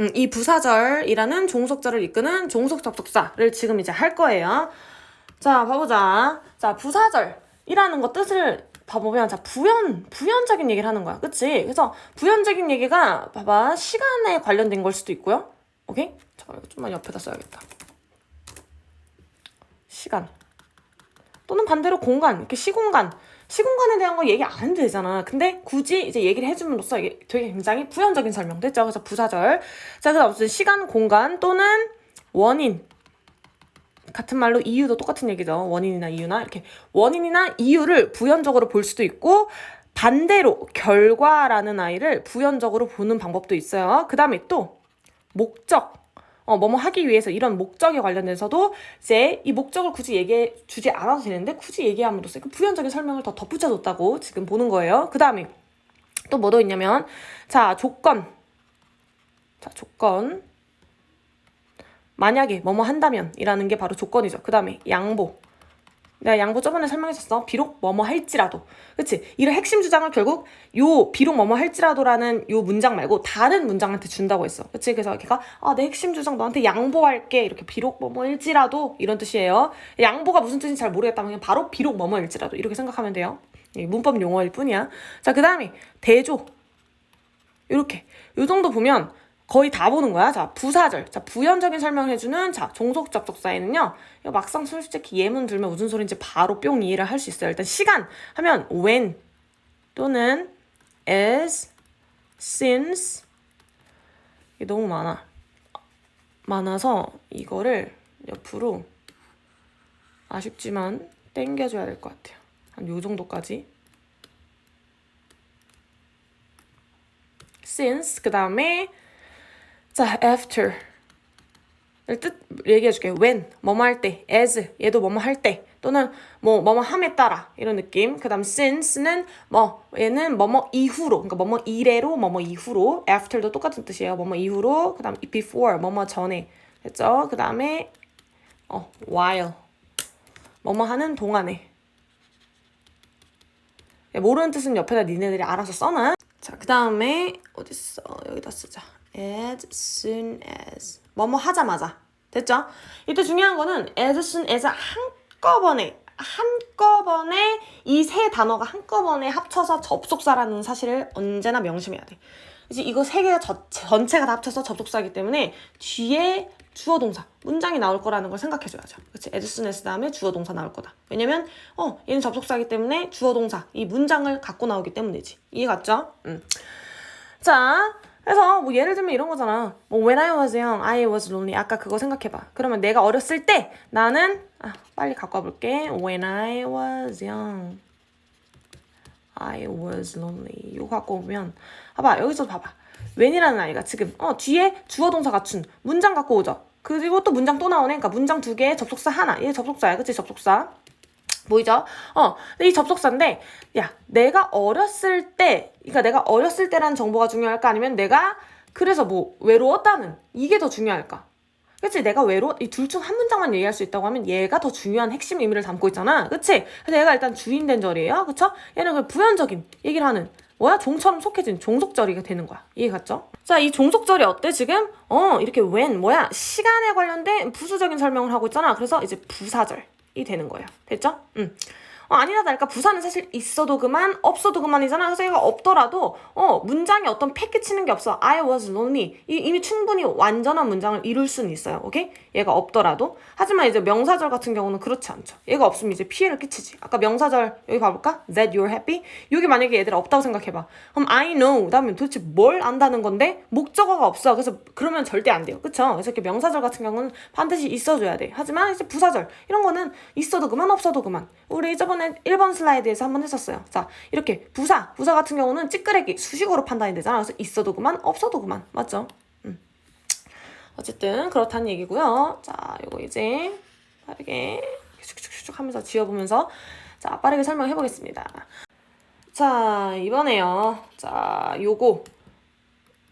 음, 이 부사절이라는 종속절을 이끄는 종속 접속사를 지금 이제 할 거예요. 자, 봐보자. 자, 부사절이라는 거 뜻을 봐보면, 자, 부연, 부연적인 얘기를 하는 거야. 그치? 그래서 부연적인 얘기가, 봐봐. 시간에 관련된 걸 수도 있고요. 오케이? 자, 이거 좀만 옆에다 써야겠다. 시간. 또는 반대로 공간, 이렇게 시공간. 시공간에 대한 거 얘기 안 해도 되잖아. 근데 굳이 이제 얘기를 해줌으로써 되게 굉장히 부연적인 설명 됐죠? 그래서 부사절. 자, 그다음 무슨 시간, 공간 또는 원인. 같은 말로 이유도 똑같은 얘기죠. 원인이나 이유나 이렇게 원인이나 이유를 부연적으로 볼 수도 있고 반대로 결과라는 아이를 부연적으로 보는 방법도 있어요. 그 다음에 또 목적. 어, 뭐뭐 하기 위해서 이런 목적에 관련돼서도 이제 이 목적을 굳이 얘기해 주지 않아도 되는데 굳이 얘기함으로써 그 부연적인 설명을 더 덧붙여줬다고 지금 보는 거예요. 그 다음에 또 뭐도 있냐면 자 조건 자 조건 만약에 뭐뭐 한다면 이라는 게 바로 조건이죠. 그 다음에 양보 내가 양보 저번에 설명했었어. 비록 뭐뭐 할지라도. 그치? 이런 핵심 주장을 결국 요 비록 뭐뭐 할지라도라는 요 문장 말고 다른 문장한테 준다고 했어. 그치? 그래서 걔가 아, 내 핵심 주장 너한테 양보할게. 이렇게 비록 뭐뭐일지라도 이런 뜻이에요. 양보가 무슨 뜻인지 잘 모르겠다면 그냥 바로 비록 뭐뭐일지라도 이렇게 생각하면 돼요. 문법 용어일 뿐이야. 자, 그 다음에 대조. 이렇게. 요 정도 보면 거의 다 보는 거야. 자, 부사절. 자, 부연적인 설명을 해주는 자, 종속 접속사에는요. 이거 막상 솔직히 예문 들면 무슨 소리인지 바로 뿅 이해를 할 수 있어요. 일단 시간 하면 when 또는 as, since 이게 너무 많아. 많아서 이거를 옆으로 아쉽지만 땡겨줘야 될 것 같아요. 한 요 정도까지. since 그 다음에 자 after 뜻 얘기해 줄게. when 뭐뭐 할 때, as 얘도 뭐뭐 할 때, 또는 뭐 뭐뭐 함에 따라 이런 느낌. 그다음 since는 뭐 얘는 뭐뭐 이후로, 그러니까 뭐뭐 이래로, 뭐뭐 이후로. after도 똑같은 뜻이에요. 뭐뭐 이후로. 그다음 before 뭐뭐 전에 됐죠. 그다음에 어 while 뭐뭐 하는 동안에. 모르는 뜻은 옆에다 니네들이 알아서 써놔. 자, 그 다음에 어딨어? 여기다 쓰자. As soon as 뭐뭐 하자마자 됐죠? 이때 중요한 거는 as soon as 한꺼번에 한꺼번에 이 세 단어가 한꺼번에 합쳐서 접속사라는 사실을 언제나 명심해야 돼. 이제 이거 세 개가 저, 전체가 다 합쳐서 접속사이기 때문에 뒤에 주어 동사 문장이 나올 거라는 걸 생각해 줘야죠. 그렇지? as soon as 다음에 주어 동사 나올 거다. 왜냐면 어 얘는 접속사이기 때문에 주어 동사 이 문장을 갖고 나오기 때문이지. 이해 갔죠? 음. 자 그래서 뭐 예를 들면 이런 거잖아. 뭐 when I was young, I was lonely. 아까 그거 생각해봐. 그러면 내가 어렸을 때 나는 아, 빨리 갖고 와볼게. When I was young, I was lonely. 이거 갖고 오면 봐봐 여기서 봐봐. when이라는 아이가 지금 어 뒤에 주어 동사 갖춘 문장 갖고 오죠. 그리고 또 문장 또 나오네. 그러니까 문장 두 개, 접속사 하나. 얘 접속사야, 그치? 접속사. 보이죠? 어, 이 접속사인데, 야, 내가 어렸을 때, 그러니까 내가 어렸을 때라는 정보가 중요할까? 아니면 내가 그래서 뭐 외로웠다는 이게 더 중요할까? 그치? 내가 외로, 이 둘 중 한 문장만 얘기할 수 있다고 하면 얘가 더 중요한 핵심 의미를 담고 있잖아. 그치? 그래서 얘가 일단 주인된 절이에요. 그쵸? 얘는 그 부연적인 얘기를 하는 뭐야? 종처럼 속해진 종속절이 되는 거야. 이해 갔죠? 자, 이 종속절이 어때, 지금? 어, 이렇게 when, 뭐야? 시간에 관련된 부수적인 설명을 하고 있잖아. 그래서 이제 부사절. 이 되는 거예요. 됐죠? 음. 어, 아니나 다를까 부사는 사실 있어도 그만 없어도 그만이잖아. 그래서 얘가 없더라도 어 문장에 어떤 팩 끼치는 게 없어. I was lonely. 이, 이미 충분히 완전한 문장을 이룰 수는 있어요. 오케이? 얘가 없더라도. 하지만 이제 명사절 같은 경우는 그렇지 않죠. 얘가 없으면 이제 피해를 끼치지. 아까 명사절 여기 봐볼까? That you're happy. 여기 만약에 얘들 없다고 생각해봐. 그럼 I know. 그다음에 도대체 뭘 안다는 건데 목적어가 없어. 그래서 그러면 절대 안 돼요. 그쵸? 그래서 이렇게 명사절 같은 경우는 반드시 있어줘야 돼. 하지만 이제 부사절 이런 거는 있어도 그만 없어도 그만. 우리 저번 에 1번 슬라이드에서 한번 했었어요. 자, 이렇게 부사, 부사 같은 경우는 찌끄레기, 수식어로 판단이 되잖아. 그래서 있어도 그만, 없어도 그만. 맞죠? 음. 어쨌든 그렇다는 얘기고요. 자, 요거 이제 빠르게 슉슉슉 하면서 지워 보면서 자, 빠르게 설명해 보겠습니다. 자, 이번에요. 자, 요거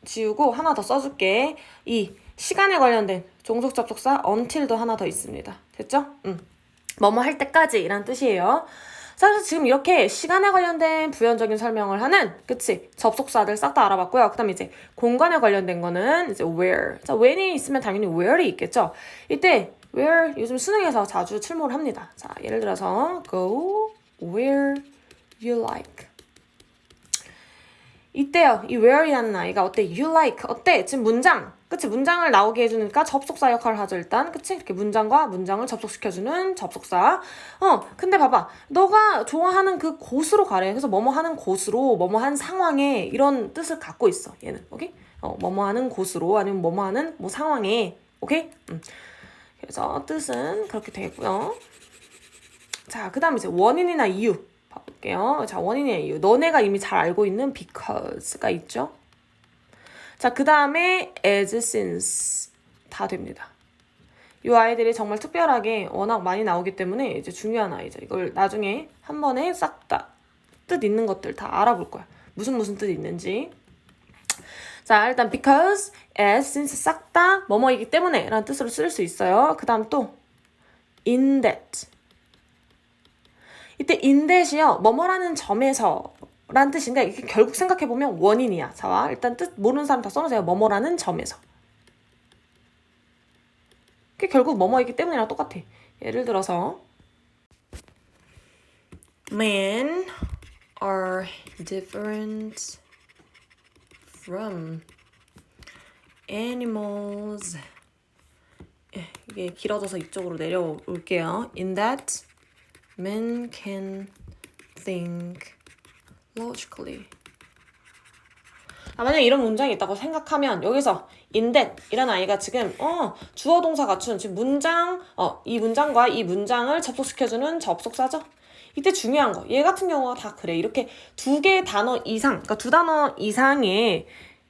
지우고 하나 더 써줄게. 이 시간에 관련된 종속 접속사 until도 하나 더 있습니다. 됐죠? 음. 뭐뭐 할 때까지 이란 뜻이에요. 자, 그래서 지금 이렇게 시간에 관련된 부연적인 설명을 하는, 그치? 접속사들 싹 다 알아봤고요. 그 다음에 이제 공간에 관련된 거는 이제 where. 자, when이 있으면 당연히 where이 있겠죠? 이때 where 요즘 수능에서 자주 출몰을 합니다. 자, 예를 들어서 go where you like. 이때요. 이 where이라는 아이가 어때? You like. 어때? 지금 문장. 그치? 문장을 나오게 해주니까 접속사 역할을 하죠, 일단. 그치? 이렇게 문장과 문장을 접속시켜주는 접속사. 어, 근데 봐봐. 너가 좋아하는 그 곳으로 가래. 그래서 뭐뭐 하는 곳으로, 뭐뭐 한 상황에 이런 뜻을 갖고 있어, 얘는. 오케이? 어, 뭐뭐 하는 곳으로, 아니면 뭐뭐 하는 뭐 상황에. 오케이? 음. 그래서 뜻은 그렇게 되고요. 자, 그 다음에 이제 원인이나 이유. 볼게요. 자, 원인의 이유. 너네가 이미 잘 알고 있는 because가 있죠. 자, 그 다음에 as, since 다 됩니다. 이 아이들이 정말 특별하게 워낙 많이 나오기 때문에 이제 중요한 아이죠. 이걸 나중에 한 번에 싹 다 뜻 있는 것들 다 알아볼 거야. 무슨 무슨 뜻이 있는지. 자, 일단 because, as, since 싹 다 뭐뭐이기 때문에 라는 뜻으로 쓸 수 있어요. 그 다음 또 in that. 이때 in that이요. 뭐뭐라는 점에서 라는 뜻인데 이게 결국 생각해보면 원인이야. 자, 일단 뜻 모르는 사람 다 써놓으세요. 뭐뭐라는 점에서. 그게 결국 뭐뭐이기 때문이랑 똑같아. 예를 들어서 Men are different from animals. 예, 이게 길어져서 이쪽으로 내려올게요. In that men can think logically. 아, 만약에 이런 문장이 있다고 생각하면 여기서 in that 이런 아이가 지금 어 주어 동사 갖춘 지금 문장 어 이 문장과 이 문장을 접속시켜주는 접속사죠. 이때 중요한 거 얘 같은 경우가 다 그래 이렇게 두 개의 단어 이상 그러니까 두 단어 이상의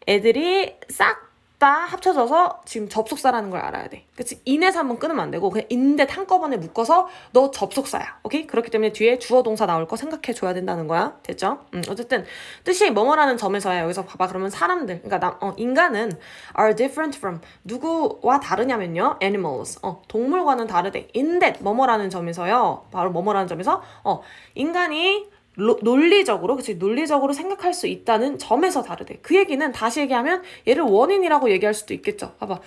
애들이 싹 다 합쳐져서 지금 접속사라는 걸 알아야 돼. 그치? 인에서 한번 끊으면 안 되고 그냥 인데 한꺼번에 묶어서 너 접속사야. 오케이? 그렇기 때문에 뒤에 주어 동사 나올 거 생각해 줘야 된다는 거야. 됐죠? 음, 어쨌든 뜻이 뭐뭐라는 점에서야 여기서 봐봐. 그러면 사람들 그러니까 남, 어, 인간은 are different from 누구와 다르냐면요. animals. 어, 동물과는 다르대. that 뭐뭐라는 점에서요. 바로 뭐뭐라는 점에서 어, 인간이 로, 논리적으로 그치 논리적으로 생각할 수 있다는 점에서 다르대. 그 얘기는 다시 얘기하면 얘를 원인이라고 얘기할 수도 있겠죠. 봐봐.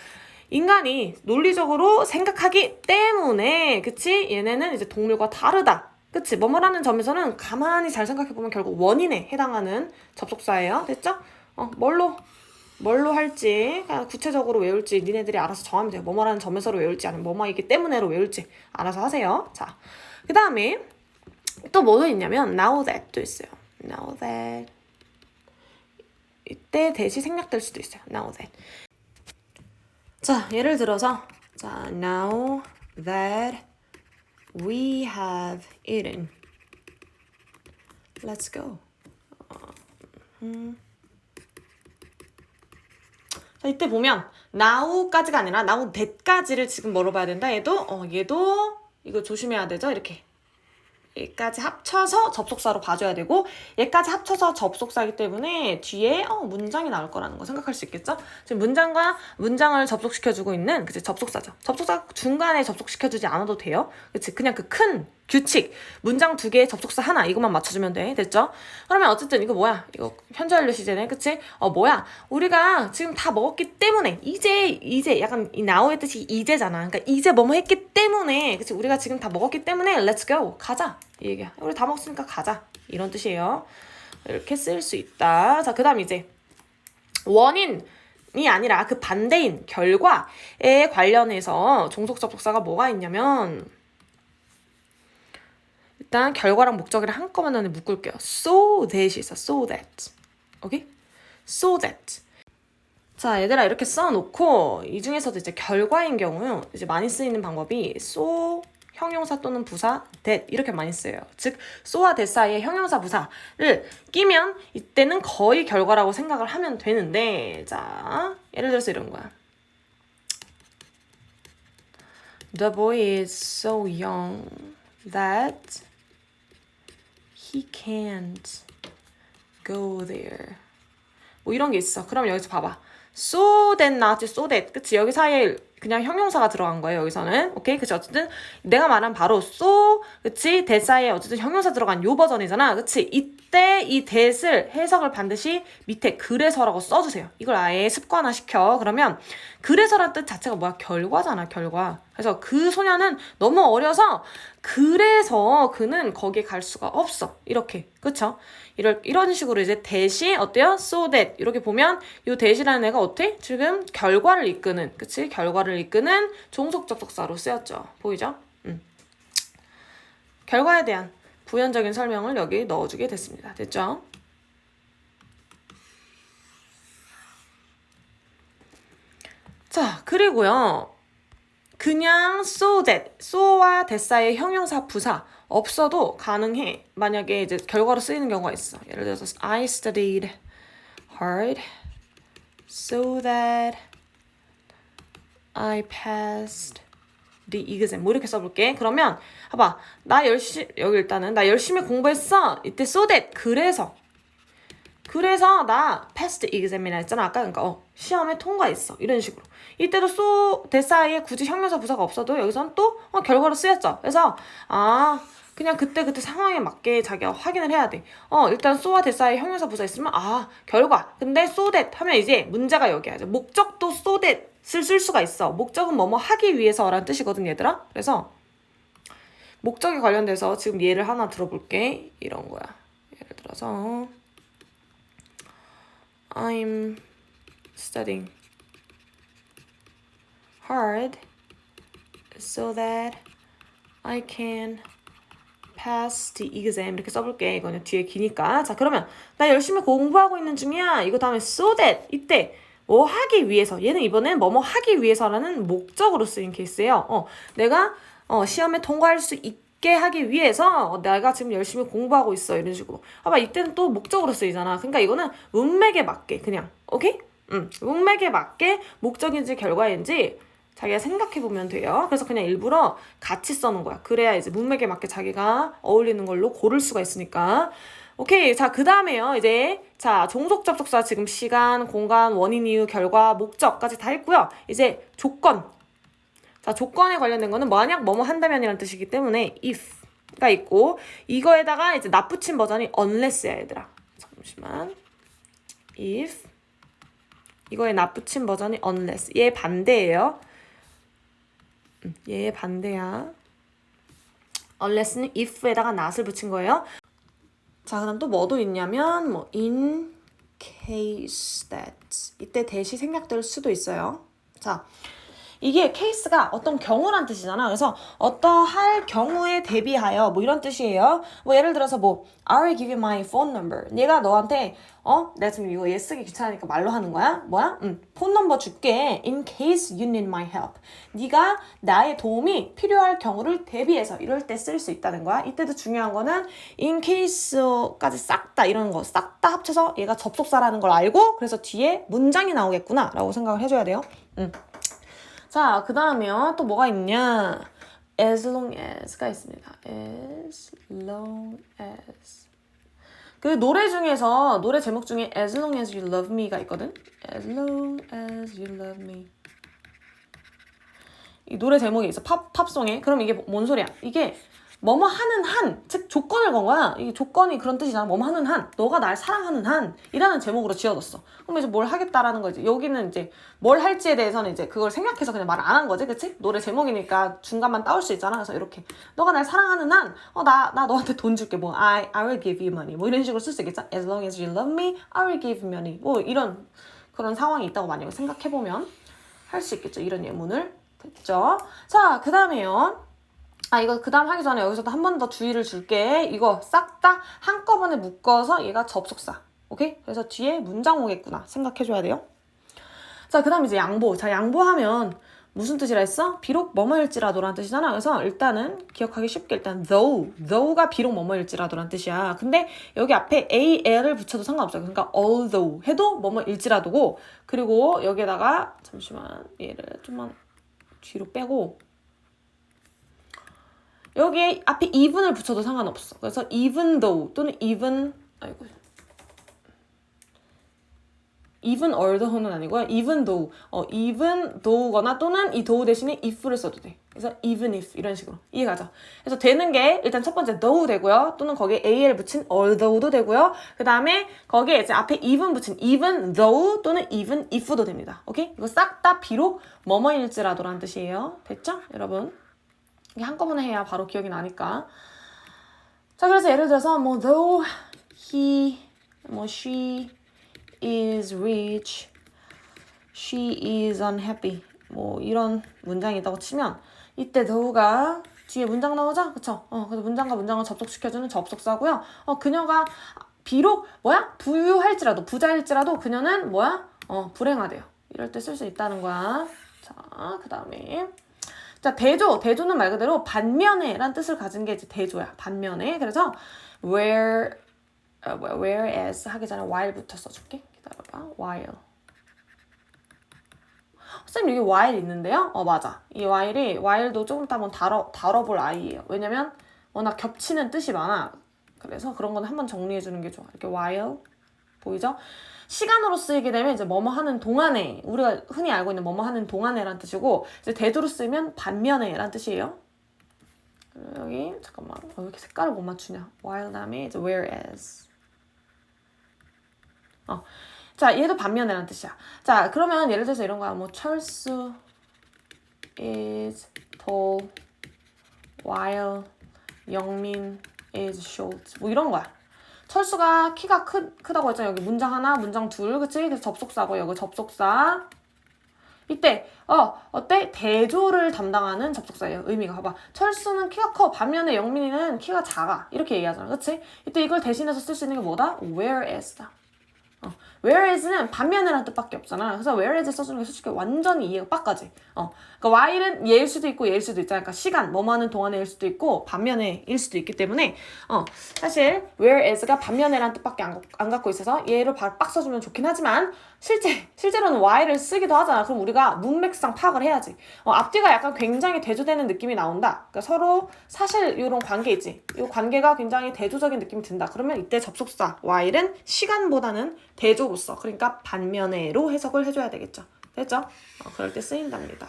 인간이 논리적으로 생각하기 때문에 그치 얘네는 이제 동물과 다르다. 그치 뭐뭐라는 점에서는 가만히 잘 생각해 보면 결국 원인에 해당하는 접속사예요. 됐죠? 어 뭘로 뭘로 할지 그냥 구체적으로 외울지 니네들이 알아서 정하면 돼요. 뭐뭐라는 점에서로 외울지 아니면 뭐뭐이기 때문에로 외울지 알아서 하세요. 자, 그 다음에 또 뭐도 있냐면 now that도 있어요. now that. 이때 대시 생략될 수도 있어요. now that. 자 예를 들어서 자 now that we have eaten. let's go. 어, 음. 자 이때 보면 now까지가 아니라 now that까지를 지금 뭐로 봐야 된다? 얘도 어 얘도 이거 조심해야 되죠? 이렇게 얘까지 합쳐서 접속사로 봐줘야 되고 얘까지 합쳐서 접속사이기 때문에 뒤에 어, 문장이 나올 거라는 거 생각할 수 있겠죠? 지금 문장과 문장을 접속시켜주고 있는 그치 접속사죠. 접속사 중간에 접속시켜주지 않아도 돼요. 그치 그냥 그 큰 규칙. 문장 두 개에 접속사 하나 이것만 맞춰주면 돼. 됐죠? 그러면 어쨌든 이거 뭐야? 이거 현재 완료 시제네. 그치? 어 뭐야? 우리가 지금 다 먹었기 때문에 이제 이제 약간 이 나오의 뜻이 이제잖아. 그러니까 이제 뭐뭐 했기 때문에 그치? 우리가 지금 다 먹었기 때문에 let's go 가자. 이 얘기야. 우리 다 먹었으니까 가자. 이런 뜻이에요. 이렇게 쓸 수 있다. 자 그 다음 이제 원인 이 아니라 그 반대인 결과에 관련해서 종속 접속사가 뭐가 있냐면 일단 결과랑 목적이랑 한꺼번에 묶을게요. So that이 있어. So that. 오케이? So that. 자, 얘들아 이렇게 써놓고 이 중에서도 이제 결과인 경우 이제 많이 쓰이는 방법이 so 형용사 또는 부사 that 이렇게 많이 써요. 즉 so와 that 사이에 형용사 부사를 끼면 이때는 거의 결과라고 생각을 하면 되는데 자 예를 들어서 이런 거야. The boy is so young that he can't go there. 뭐 이런 게 있어. 그럼 여기서 봐봐. so that 나왔지 so that. 그치? 여기 사이에 그냥 형용사가 들어간 거예요 여기서는 오케이 그치 어쨌든 내가 말한 바로 so 그치 대사에 어쨌든 형용사 들어간 요 버전이잖아 그치 이때 이 that을 해석을 반드시 밑에 그래서라고 써주세요 이걸 아예 습관화 시켜 그러면 그래서란 뜻 자체가 뭐야 결과잖아 결과 그래서 그 소녀는 너무 어려서 그래서 그는 거기에 갈 수가 없어 이렇게 그쵸 이럴, 이런 식으로 이제 대시 어때요? so that 이렇게 보면 요 that이라는 애가 어때? 지금 결과를 이끄는 그치? 결과를 이끄는 종속 접속사로 쓰였죠. 보이죠? 음. 결과에 대한 부연적인 설명을 여기 넣어주게 됐습니다. 됐죠? 자 그리고요 그냥 so that so와 that사의 형용사 부사 없어도 가능해. 만약에 이제 결과로 쓰이는 경우가 있어. 예를 들어서 I studied hard so that I passed the exam. 뭐 이렇게 써볼게. 그러면 봐봐. 나 열심히 여기 일단은 나 열심히 공부했어. 이때 so that 그래서 그래서 나 패스트 exam이라 했잖아. 아까 그러니까 어, 시험에 통과했어. 이런 식으로. 이때도 소 대사에 굳이 형용사 부사가 없어도 여기선 또 어, 결과로 쓰였죠. 그래서 아 그냥 그때 그때 상황에 맞게 자기가 확인을 해야 돼 어 일단 소와 대사에 형용사 부사 있으면 아 결과. 근데 so that 하면 이제 문제가 여기야 목적도 so that을 쓸 수가 있어. 목적은 뭐뭐 하기 위해서라는 뜻이거든 얘들아. 그래서 목적에 관련돼서 지금 예를 하나 들어볼게. 이런 거야. 예를 들어서 I'm studying hard so that I can pass the exam. 이렇게 써볼게. 이거는 뒤에 기니까. 자 그러면 나 열심히 공부하고 있는 중이야. 이거 다음에 so that 이때 뭐 하기 위해서. 얘는 이번엔 뭐뭐 하기 위해서라는 목적으로 쓰인 케이스예요. 어 내가 어 시험에 통과할 수 있게 하기 위해서 어, 내가 지금 열심히 공부하고 있어 이런 식으로 아마 이때는 또 목적으로 쓰이잖아 그러니까 이거는 문맥에 맞게 그냥 오케이 음 문맥에 맞게 목적인지 결과인지 자기가 생각해 보면 돼요. 그래서 그냥 일부러 같이 써놓은 거야. 그래야 이제 문맥에 맞게 자기가 어울리는 걸로 고를 수가 있으니까. 오케이. 자, 그 다음에요. 이제, 자, 종속 접속사 지금 시간, 공간, 원인, 이유, 결과, 목적까지 다 했고요. 이제 조건. 자, 조건에 관련된 거는 만약 뭐뭐 한다면이라는 뜻이기 때문에 if가 있고, 이거에다가 이제 납붙인 버전이 unless야, 얘들아. 잠시만. if. 이거에 납붙인 버전이 unless. 얘 반대예요. 얘 반대야. unless는 if에다가 not을 붙인 거예요. 자, 그다음 또 뭐도 있냐면 뭐 in case that 이때 대시 생략될 수도 있어요. 자, 이게 케이스가 어떤 경우란 뜻이잖아. 그래서 어떠할 경우에 대비하여 뭐 이런 뜻이에요. 뭐 예를 들어서 뭐 I will give you my phone number. 얘가 너한테 어 내가 지금 이거 얘 쓰기 귀찮으니까 말로 하는 거야. 뭐야? 응. 폰 넘버 줄게. In case you need my help. 네가 나의 도움이 필요할 경우를 대비해서 이럴 때 쓸 수 있다는 거야. 이때도 중요한 거는 in case까지 싹 다 이런 거 싹 다 합쳐서 얘가 접속사라는 걸 알고 그래서 뒤에 문장이 나오겠구나라고 생각을 해줘야 돼요. 응. 자, 그 다음에요. 또 뭐가 있냐? as long as가 있습니다. as long as. 그 노래 중에서, 노래 제목 중에 as long as you love me가 있거든? as long as you love me. 이 노래 제목이 있어. 팝, 팝송에. 그럼 이게 뭔 소리야? 이게 뭐뭐 하는 한, 즉 조건을 건 거야. 이 조건이 그런 뜻이잖아. 뭐뭐 하는 한, 너가 날 사랑하는 한이라는 제목으로 지어졌어. 그럼 이제 뭘 하겠다라는 거지. 여기는 이제 뭘 할지에 대해서는 이제 그걸 생각해서 그냥 말 안 한 거지, 그치? 노래 제목이니까 중간만 따올 수 있잖아. 그래서 이렇게 너가 날 사랑하는 한, 어 나 나 너한테 돈 줄게. 뭐 I I will give you money. 뭐 이런 식으로 쓸 수 있겠죠. As long as you love me, I will give you money. 뭐 이런 그런 상황이 있다고 만약에 생각해 보면 할 수 있겠죠. 이런 예문을 됐죠. 자, 그 다음에요. 아 이거 그 다음 하기 전에 여기서도 한 번 더 주의를 줄게. 이거 싹 다 한꺼번에 묶어서 얘가 접속사. 오케이? 그래서 뒤에 문장 오겠구나. 생각해줘야 돼요. 자그 다음 이제 양보. 자 양보하면 무슨 뜻이라 했어? 비록 뭐뭐일지라도라는 뜻이잖아. 그래서 일단은 기억하기 쉽게 일단 though. though가 비록 뭐뭐일지라도라는 뜻이야. 근데 여기 앞에 al을 붙여도 상관없어요. 그러니까 although 해도 뭐뭐일지라도고 그리고 여기에다가 잠시만 얘를 좀만 뒤로 빼고 여기에 앞에 even을 붙여도 상관없어. 그래서 even though 또는 even 아이고 even although는 아니고요. even though. 어, even though거나 또는 이 though 대신에 if를 써도 돼. 그래서 even if 이런 식으로 이해가죠. 그래서 되는 게 일단 첫 번째 though 되고요. 또는 거기에 al 붙인 although도 되고요. 그 다음에 거기에 이제 앞에 even 붙인 even though 또는 even if도 됩니다. 오케이? 이거 싹 다 비록 뭐뭐일지라도라는 뜻이에요. 됐죠? 여러분? 이게 한꺼번에 해야 바로 기억이 나니까. 자, 그래서 예를 들어서 뭐 though he 뭐 she is rich, she is unhappy. 뭐 이런 문장이 있다고 치면 이때 though가 뒤에 문장 나오죠? 그쵸? 어, 그래서 문장과 문장을 접속시켜주는 접속사고요. 어, 그녀가 비록 뭐야? 부유할지라도 부자일지라도 그녀는 뭐야? 어, 불행하대요. 이럴 때 쓸 수 있다는 거야. 자, 그 다음에 자, 대조. 대조는 말 그대로 반면에란 뜻을 가진 게 이제 대조야. 반면에. 그래서 where 어, 뭐야, whereas 하기 전에 while부터 써줄게. 기다려봐. while. 쌤 여기 while 있는데요? 어 맞아. 이 while이 while도 조금 이따 한번 다뤄 다뤄볼 아이예요. 왜냐면 워낙 겹치는 뜻이 많아. 그래서 그런 건 한번 정리해 주는 게 좋아. 이렇게 while 보이죠? 시간으로 쓰이게 되면 이제 뭐뭐 하는 동안에 우리가 흔히 알고 있는 뭐뭐 하는 동안에란 뜻이고 이제 대조로 쓰면 반면에란 뜻이에요. 여기 잠깐만 어, 왜 이렇게 색깔을 못 맞추냐? while 다음에 이제 whereas. 어. 자, 얘도 반면에란 뜻이야. 자, 그러면 예를 들어서 이런 거야. 뭐 철수 is tall while 영민 is short. 뭐 이런 거야. 철수가 키가 크, 크다고 했잖아. 여기 문장 하나, 문장 둘, 그치? 그래서 접속사고 여기 접속사. 이때 어 어때 대조를 담당하는 접속사예요. 의미가 봐봐. 철수는 키가 커. 반면에 영민이는 키가 작아. 이렇게 얘기하잖아. 그치? 이때 이걸 대신해서 쓸 수 있는 게 뭐다? whereas다. 어, whereas는 반면이라는 뜻밖에 없잖아. 그래서 whereas 써주는 게 솔직히 완전히 이해가 빡가지. 어, 그러니까 while은 얘일 수도 있고 얘일 수도 있잖아. 그러니까 시간, 뭐뭐 하는 동안에일 수도 있고 반면에일 수도 있기 때문에 어, 사실 whereas가 반면에라는 뜻밖에 안, 안 갖고 있어서 얘를 바로 빡 써주면 좋긴 하지만 실제 실제로는 while을 쓰기도 하잖아. 그럼 우리가 문맥상 파악을 해야지. 어, 앞뒤가 약간 굉장히 대조되는 느낌이 나온다. 그러니까 서로 사실 이런 관계 있지. 이 관계가 굉장히 대조적인 느낌이 든다. 그러면 이때 접속사 while은 시간보다는 대조 로서 그러니까 반면에로 해석을 해줘야 되겠죠. 됐죠? 어, 그럴 때 쓰인답니다.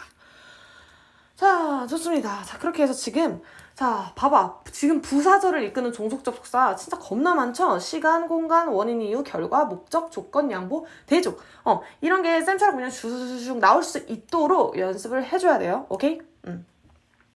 자, 좋습니다. 자, 그렇게 해서 지금 자, 봐봐. 지금 부사절을 이끄는 종속 접속사 진짜 겁나 많죠? 시간, 공간, 원인, 이유, 결과, 목적, 조건, 양보, 대조. 어, 이런 게 쌤처럼 그냥 슈슈슈 나올 수 있도록 연습을 해줘야 돼요. 오케이? 음.